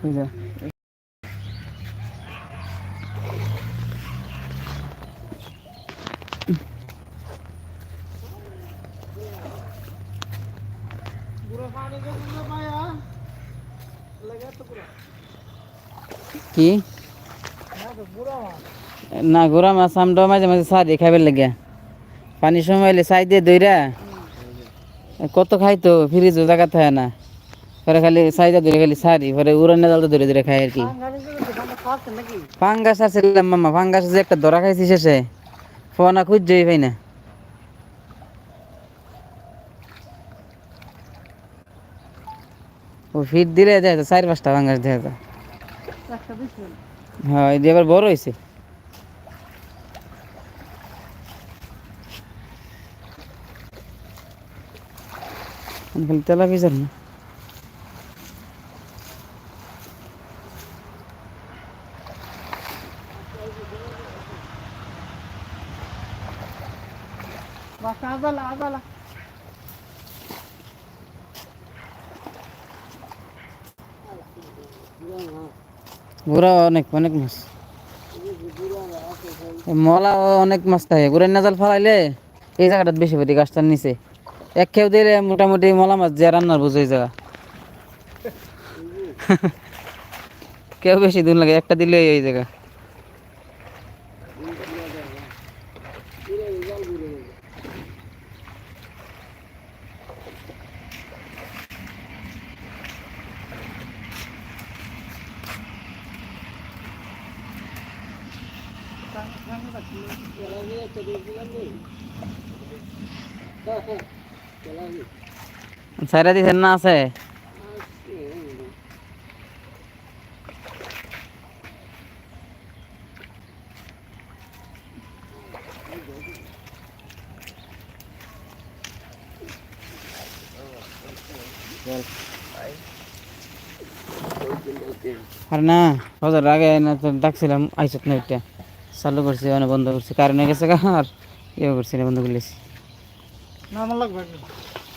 কি? না গোড়া মাছ আমরা মাঝে মাঝে সারি খাইবার লাগে। পানি সময় এলে সাই দিয়ে দইরা। কত খাইতো? ফ্রিজ জায়গা থাকে না। পরে খালি সাইজা ধরে খালি সারি, পরে উড়ানে জালটা ধরে ধরে খাই আর কি। ফাঙ্গাস আসছিলাম মামা, ফাঙ্গাস যে একটা ধরা খাইছি শেষে, ফোনা খুঁজছেই পাই না। ও ফিট দিলে যায়, চার পাঁচটা ফাঙ্গাস দেখা যায়। হ্যাঁ এই এবার বড় হয়েছে তেলা পিসার না। ঘোরা অনেক অনেক মাছ। মলা অনেক মাছ থাকে। ঘুরে নাজাল ফালাইলে এই জায়গাটাত বেশি পড়ি গাছটার নিচে এক খেউ দিলে মোটামুটি মলা মাছ যে রান্নার বুঝ হয়ে যাওয়া কেউ বেশি দূর লাগে, একটা দিলে এই জায়গা। সাইরা দিছেন না আছে আর না বাজার আগে না তো ডাকছিলাম আইসত না ওইটা চালু করছি মানে বন্ধ করছি কারেন্ট গেছে গা আর ইয়ে করছি না বন্ধ করলেছি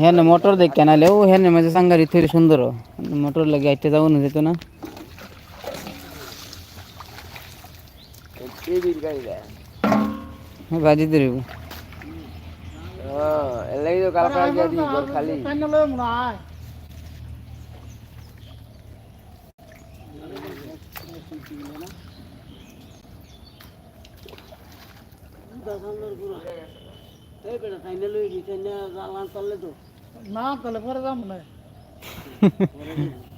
হ্যাঁ না মোটর দেখ কেনালে ও হ্যাঁ মাঝে সাঙ্গারি থইলে সুন্দর। মোটর লাগে আইতে যাব না যেত না। হ্যাঁ, বাজি দেব না তাহলে পরে যাব না।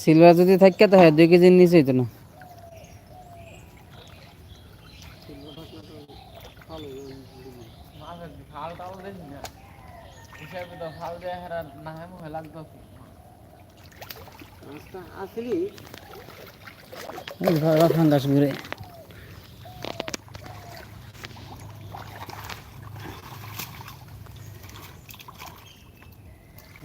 সিলভার যদি থাকে তো হ্যাঁ দুই কেজির নিচে হইতো না।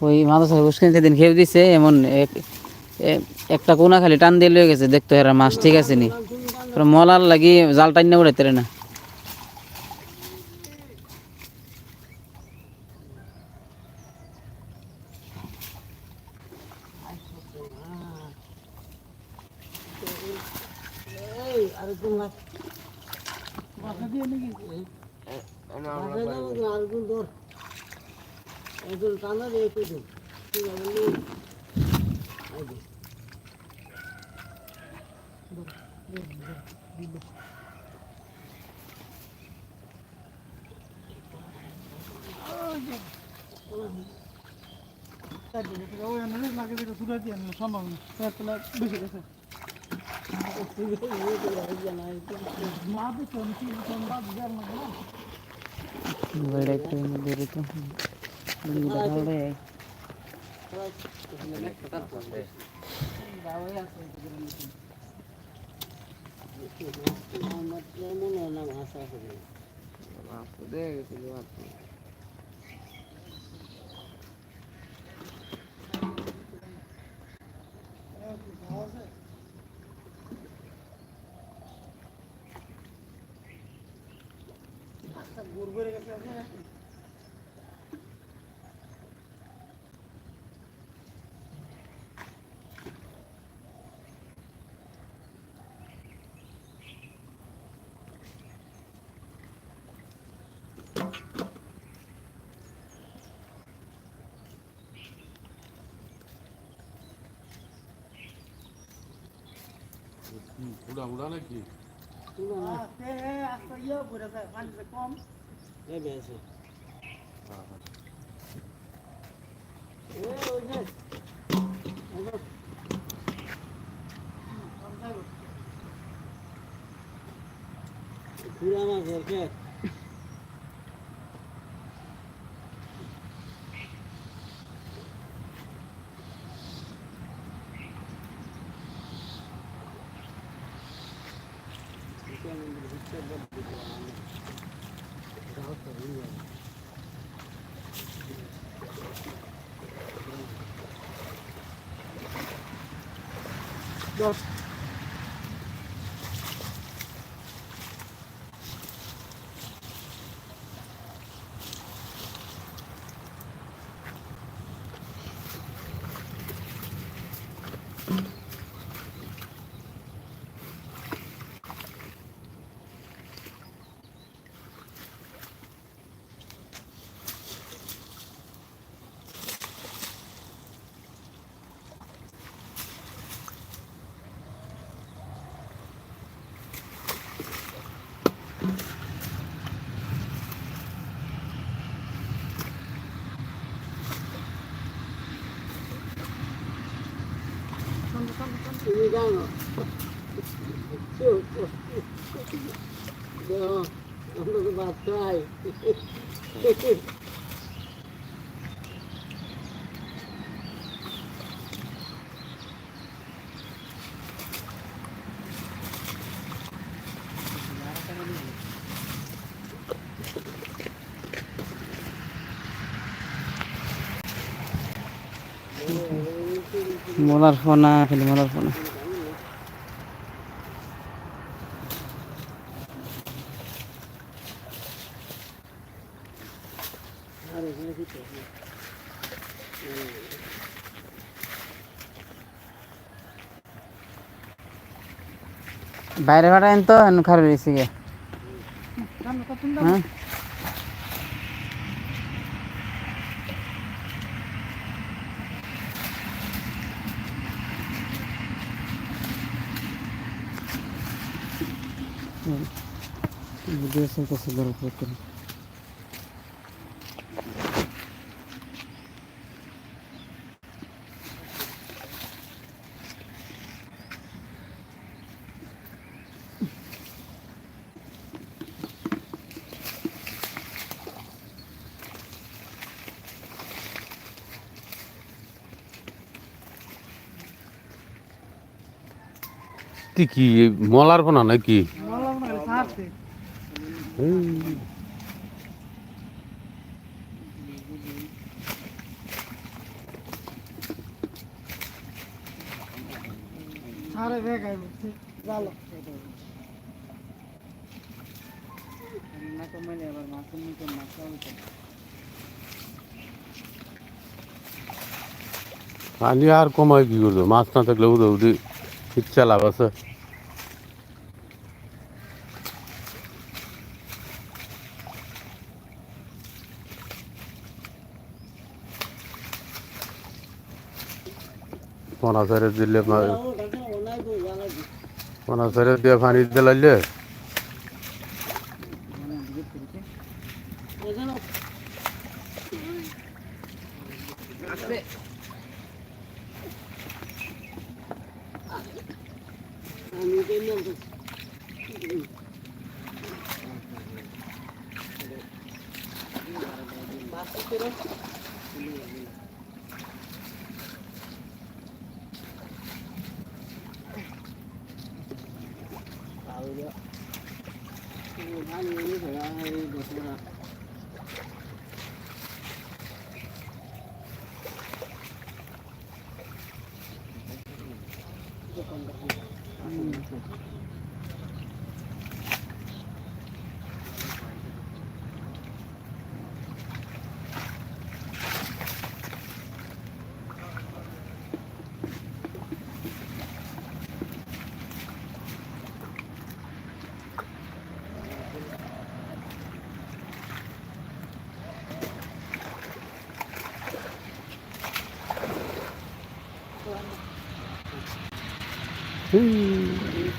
ওই মাদ্রাসা উস্কিন সেদিন খেয়ে দিছে এমন এক- একটা কোনা খালি টান দিয়ে লয়ে গেছে দেখতো এরা মাছ ঠিক আছে নি মলার লাগি জাল টাইন না উড়াইতে না এই টানা দিয়ে একটু দিন। সম্ভব না বেশি গেছে মা তো চমকি চমকা দিয়ার না না বেড়াইতে দূরে তো তাহলে আমার তো মনে হয় না মাছ আছে বলে। তুলো না, আস্তে আস্তে ইয়ে পড়ে যায় পানিতে কম এই তুমি আমরা তো ভাত খাই ফোনা খালি মলার ফোনা। বাইরে ভাড়া তো খারাপ রয়েছে গে হ্যাঁ। ভিডিও চলতেছে গল্প করে এতে কি মলার পোনা নাকি? পানি আর কমায় কি করব? মাছ না থাকলে উদে উদি ইচ্ছা লাভ আছে। পোনা ছেড়ে দিলে মা- পোনা ছেড়ে দিয়ে পানি দিলাইলে আমি কেমন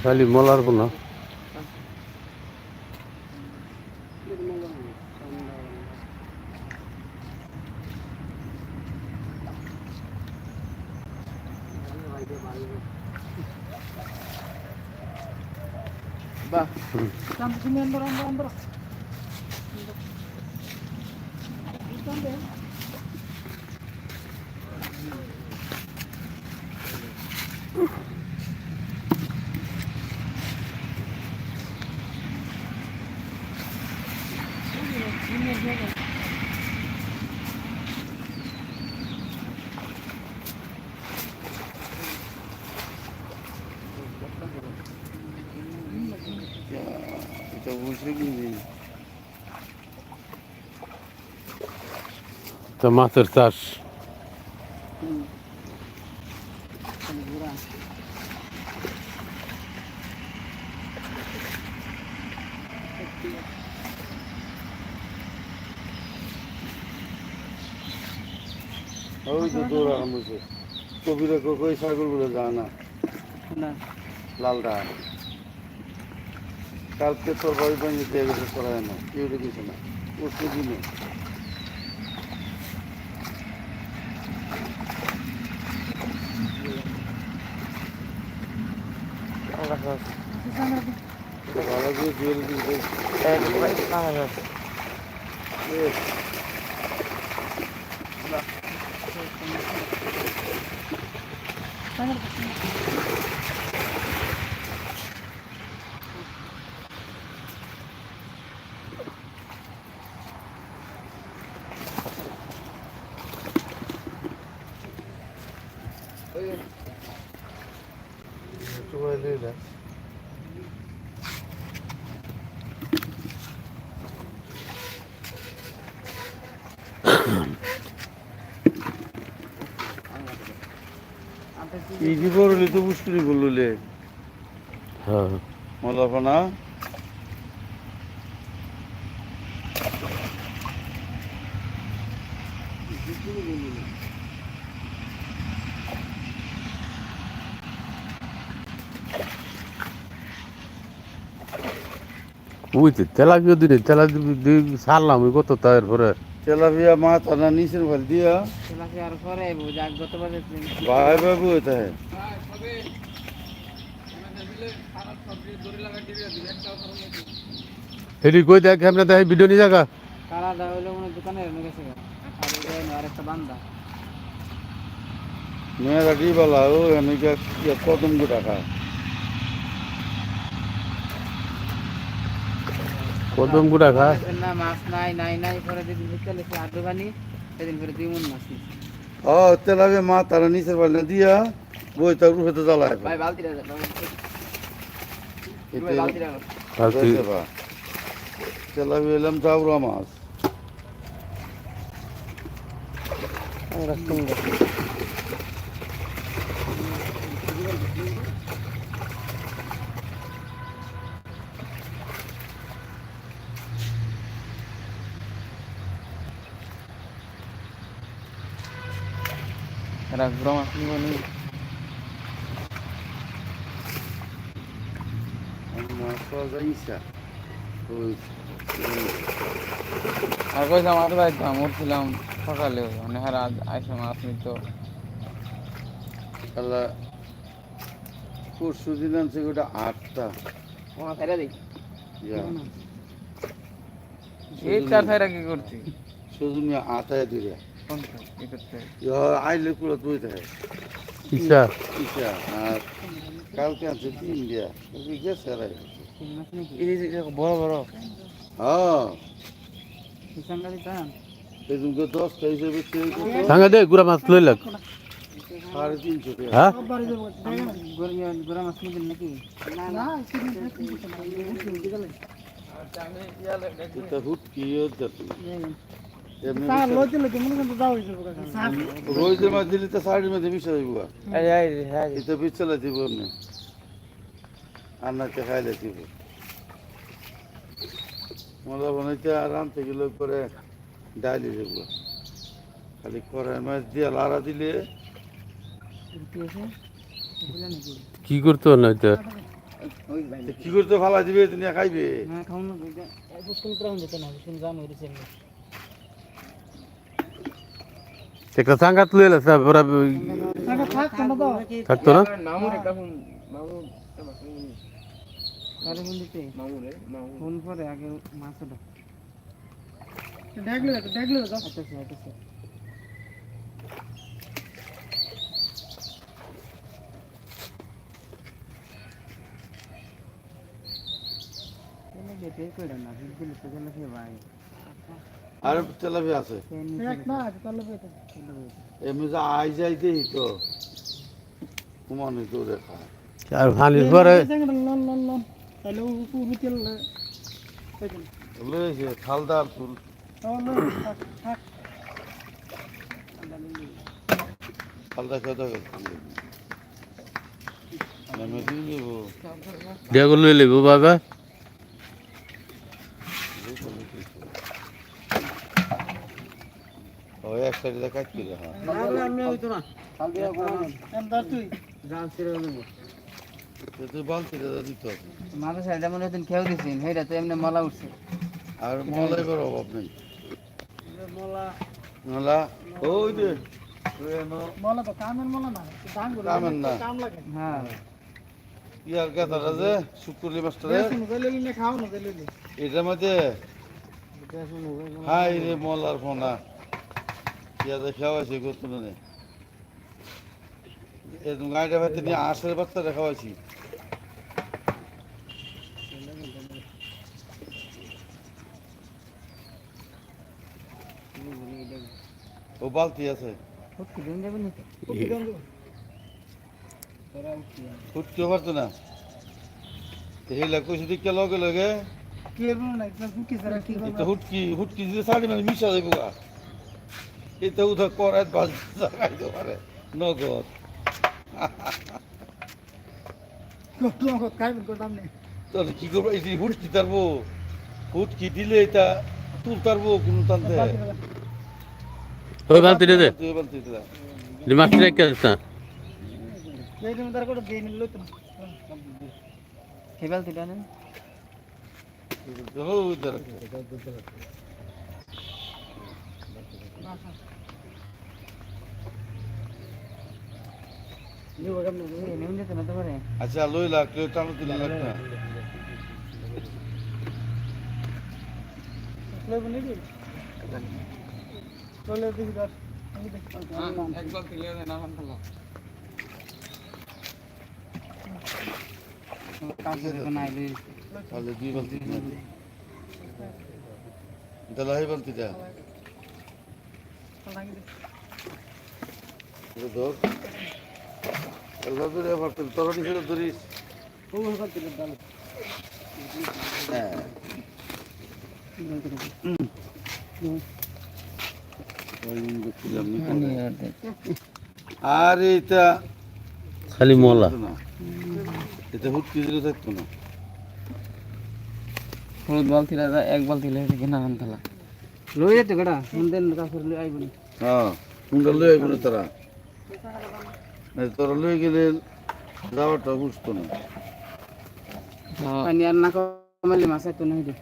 খালি মলার পোনা বাহ তুমি আন্দর আন্দর আন্দর এটা বুঝে কি তো মাছের চাষ ওই তো দৌড় আরম্ভ হয়েছে কবিরা কই ছাগলগুলো যায় না লালটা কালকে তোর বাড়ি বাড়ি দিয়ে গেছে করায় না কেউ দেখিস না পরশু দিনে ভালো করে জুয়েল দিতে সবাই দিয়ে দেয় এই কি করলি? তো মুশকিল বললে হ্যাঁ। মলাফানা। বুঝতে তেলাপিও দিনে তেলা দিয়ে সারলাম ওই কত তারপরে তেলাপিয়া মাছ আনা নিচের ভালো দিয়া তেলাপি আর পরে আইবো যাক গত বাজে ভাই ভাই বই তাহে হেডি কই দেখ আমরা দেখ ভিডিও নি জায়গা কালাটা হইল মনে হয় দোকানে এনে গেছে গা। আর এটা হইল আরেকটা বান্দা মেয়েরা কি বলা ও এনেকা কদম গো টাকা কদম গুড়া খা না মাছ নাই নাই নাই পরে যেদিন বিকেলে আড্ডু বানি সেদিন করে দুই মন মাছ। ও তেলাবে মা তারা নিচের পাল্লা দিয়া বই তার রুখে তো জ্বালায় ভাই বালতি-। আর যাইতে এলাম চাউরা মাছ। এরা পাওয়া যায় ইচ্ছা ওই আর কইসা মাছ পাইতাম উঠছিলাম সকালে মানে আজ আইসা মাছ নিত খেলা পরশু দিন আনছে ওটা আটটা এই চার হাইরা কি করছি শুধু আটায় দিলে করতে আইলে পুরো তুই থাকে ইচ্ছা ইচ্ছা আর কালকে আছে তিন দিয়া গেছে আর বড় বড় হ্যাঁ সাঙ্গা দে গুড়া মাছ লই লাগ হ্যাঁ? গোড়া মাছ নিবেন নাকি না এটা হুটকি মনে রোজের মাছ দিলে তো শাড়ির মধ্যে এই হ্যাঁ এটা বিচলে দিব এমনি আর না খাইলে দিব। মজা বানাইতে আরাম থেকে লোক করে ডালি দেবো। খালি কড়াই মাছ দিয়ে লাড়া দিলে কি করতো না এটা? কি করতে ফালা দিবে তুমি খাইবে। না খাও মাছটা দেখলে দেখলে দাও আচ্ছা আচ্ছা আচ্ছা যেতে করে না বিল তো গেলে সে ভাই আর তেলাপি আছে। এমনি যে আই যাইতেই তো কুমানি তো দেখা আর হানির পরে লয়েছে খালদার ফুল। খালদা খেতে লইব বাবা। ওই এক সাইডে আমি হইতো না। কাল দিয়া এন্দার তুই। গান ছিড়ে নেব তুই বালতিটা দিত মাঝে সাইডে মনে হতেন খেয়েও দিছেন হেইটা তো এমনি মলা উঠছে। আর মলাই কর অভাব নেই। মলা। মলা? ওই মলা। তো কামের মলা না গুলো কামের না। কাম লাগে। হ্যাঁ। ইয়ার মাস্টারে শুনো গেলে নে খাও না গেলে এটার মধ্যে হাই রে মলার ফোনা। ইয়াতে খাওয়াইছি না এরকম গাড়িটা ভাইতে নিয়ে আশের বাচ্চাটা খাওয়াইছি। ও বালতি আছে। পারতো না। হেলা কইছে দিকে লগে লগে। হুটকি হুটকি দিয়ে শাড়ি মানে মিশা যাইব গা এটা উধা করাত বাজ জাগাইতে পারে। নগদ। করব খাইবেন করতাম নেই তাহলে কি করব? এই হুটকি তারবো। হুটকি দিলে এটা তুল তারবো কোনো টানতে ওই বালতি দে তুই বালতি দিলা দি মাছ রেখে না এই তুমি তার করে দেই নিল তো খেবাল তুই নেন হো উধার নেমে যেতে না তো পারে আচ্ছা লই লাখ কেউ টানো তুলে লাখ না লইব নি চলে দেখি দাস একবার তুলে দেন আমার ভালো কাছে তো নাই লই তাহলে দুই বালতি দিলাম। দালাই বলতে যা লাগি দে আবার তোর নিচে হ্যাঁ আর এটা খালি মলা। না। এটা হুটকি দিলে থাকতো না। হলুদ বালতি লাগা এক বালতি লাগে কিনা আনতালা লই যেতে গড়া মন্দির কাছে লই আইবনি হ্যাঁ কুন্ডা লয়ে গেলে তারা। না তোরা লয়ে গেলে যাওয়াটা বুঝতো না। পানি আর না কমালে মাছ তো নাই দে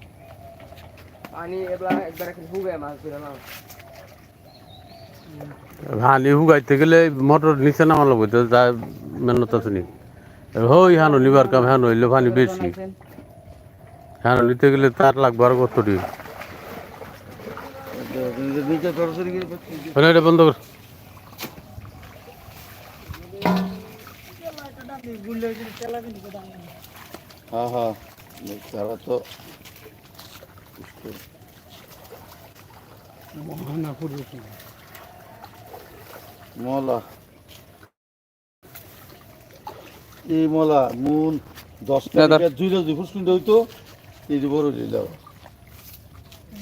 হানি হুগাইতে গেলে মোটর নিচে নামা লাগবে তো যা মেহনত আছে নি। হই হানো নিবার কাম হানো হইলে পানি বেশি। হানো নিতে গেলে তার লাগবে আর কত দিন নিচে সরাসরি গিয়ে মানে এটা বন্ধ কর গুলে গুলে চালাবি নি দাম হ্যাঁ হ্যাঁ। তারা তো মলা। এই মলা মুন দশ টাকা দুইটা দুই ফুট কিনতে হইতো এই যে বড় দিল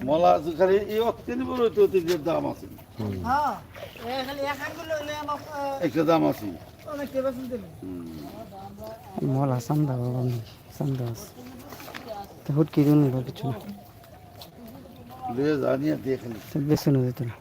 মলা খালি এই অত্যন্ত বড় হইতো দাম আছে। হ্যাঁ একটা দাম আছে। মলা সান্দা বাবা সান্দা হুট কি দিন কিছু? না জানিয়ে দিয়ে খালি বেশি না যেত না।